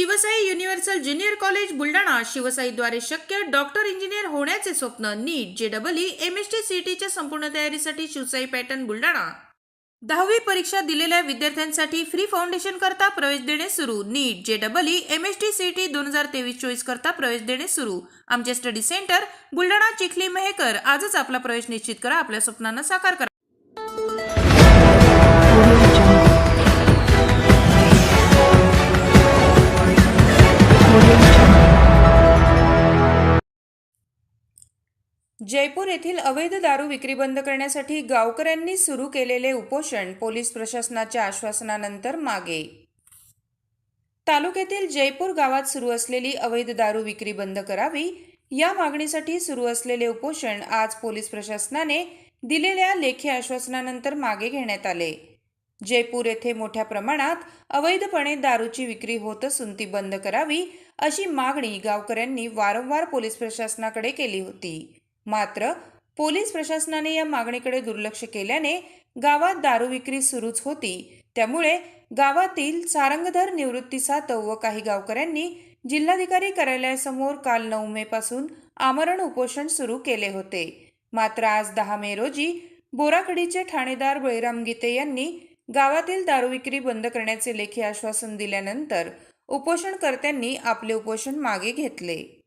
Shivsai universal junior college Buldhana शिवसाईद्वारे शक्य doctor engineer होण्याचे स्वप्न NEET J double M S T सीईटीच्या संपूर्ण तयारीसाठी शिवसाई पॅटर्न बुलढाणा. दहावी परीक्षा दिलेल्या विद्यार्थ्यांसाठी फ्री फाउंडेशन करता प्रवेश देणे सुरू NEET J double M S T C T दोन हजार तेवीस चोवीस करता प्रवेश देणे सुरू. आमचे स्टडी सेंटर बुलढाणा चिखली मेहकर. आजच आपला प्रवेश निश्चित करा आपल्या स्वप्नांना साकार करा. जयपूर येथील अवैध दारू विक्री बंद करण्यासाठी गावकऱ्यांनी सुरू केलेले उपोषण पोलीस प्रशासनाच्या आश्वासनानंतर मागे. तालुक्यातील जयपूर गावात सुरू असलेली अवैध दारू विक्री बंद करावी या मागणीसाठी सुरू असलेले उपोषण आज पोलीस प्रशासनाने दिलेल्या लेखी आश्वासनानंतर मागे घेण्यात आले. जयपूर येथे मोठ्या प्रमाणात अवैधपणे दारूची विक्री होत असून ती बंद करावी अशी मागणी गावकऱ्यांनी वारंवार पोलीस प्रशासनाकडे केली होती. मात्र पोलीस प्रशासनाने या मागणीकडे दुर्लक्ष केल्याने गावात दारू विक्री सुरूच होती. त्यामुळे गावातील सारंगधर निवृत्ती सातव व काही गावकऱ्यांनी जिल्हाधिकारी कार्यालयासमोर काल नऊ मे पासून आमरण उपोषण सुरू केले होते. मात्र आज दहा मे रोजी बोराखडीचे ठाणेदार बळीराम गीते यांनी गावातील दारू विक्री बंद करण्याचे लेखी आश्वासन दिल्यानंतर उपोषणकर्त्यांनी आपले उपोषण मागे घेतले.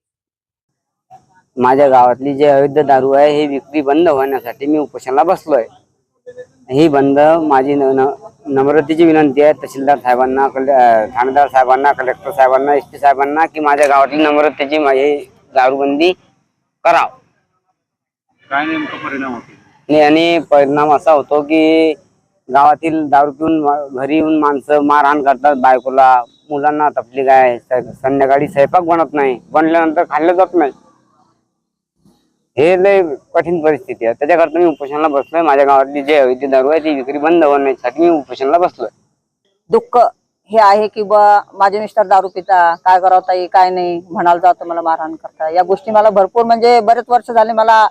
माझ्या गावातली जे अवैध दारू आहे ही विक्री बंद होण्यासाठी मी उपोषणाला बसलोय. ही बंद माझी नम्रतेची विनंती आहे तहसीलदार साहेबांना ठाणेदार साहेबांना कलेक्टर साहेबांना एस पी साहेबांना की माझ्या गावातली नम्रतेची मा- ही दारूबंदी कराव. काय नेमका परिणाम होतो? आणि- परिणाम असा होतो की गावातील दारू पिऊन घरी येऊन माणसं मारहाण करतात बायकोला. मुलांना तपलीक आहे स- संध्याकाळी स्वयंपाक बनत नाही. बनल्यानंतर खाल्लं जात नाही. हे लय कठीण परिस्थिती आहे. त्याच्याकरता मी उपोषणाला बसलोय. माझ्या गावातली जे अवैध दारू आहे ती विक्री बंद होण्यासाठी मी उपोषणाला बसलोय. दुःख हे आहे की बा माझे मिस्टर दारू पिता काय करावं ताई काय नाही म्हणाल जातो मला मारहाण करता. या गोष्टी मला भरपूर म्हणजे बरेच वर्ष झाले मला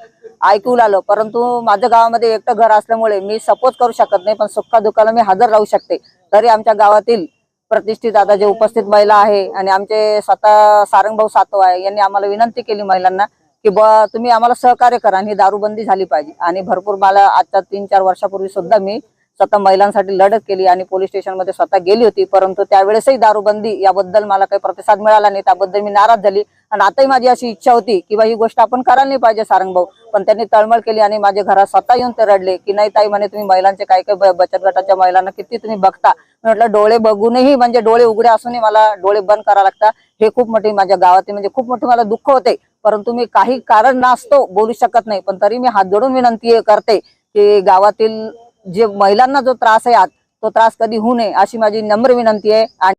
ऐकू लागलं परंतु माझ्या गावामध्ये एकटं घर असल्यामुळे मी सपोज करू शकत नाही पण सुखा दुःखाला मी हजर राहू शकते. तरी आमच्या गावातील प्रतिष्ठित आता जे उपस्थित महिला आहे आणि आमचे स्वतः सारंगभाऊ सातव आहे यांनी आम्हाला विनंती केली महिलांना की बा तुम्ही आम्हाला सहकार्य करा आणि ही दारूबंदी झाली पाहिजे. आणि भरपूर मला आजच्या तीन चार वर्षापूर्वी सुद्धा मी स्वतः महिलांसाठी लढत केली आणि पोलीस स्टेशनमध्ये स्वतः गेली होती. परंतु त्यावेळेसही दारूबंदी याबद्दल मला काही प्रतिसाद मिळाला नाही. त्याबद्दल मी नाराज झाली. आणि आताही माझी अशी इच्छा होती की बा ही गोष्ट आपण करायला नाही पाहिजे सारंगभाऊ पण त्यांनी तळमळ केली आणि माझ्या घरात स्वतः येऊन ते रडले की नाही ताई म्हणे तुम्ही महिलांचे काय काय बचत गटाच्या महिलांना किती तुम्ही बघता? म्हटलं डोळे बघूनही म्हणजे डोळे उघडे असूनही मला डोळे बंद करावं लागतात. हे खूप मोठी माझ्या गावातील म्हणजे खूप मोठे मला दुःख होते. परंतु मी काही कारण नसतो बोलू शकत नाही पण तरी मी हात जोडून विनंती करते की गावातील जे महिलांना जो त्रास आहे तो त्रास कधी होऊ नये अशी माझी नम्र विनंती आहे. आणि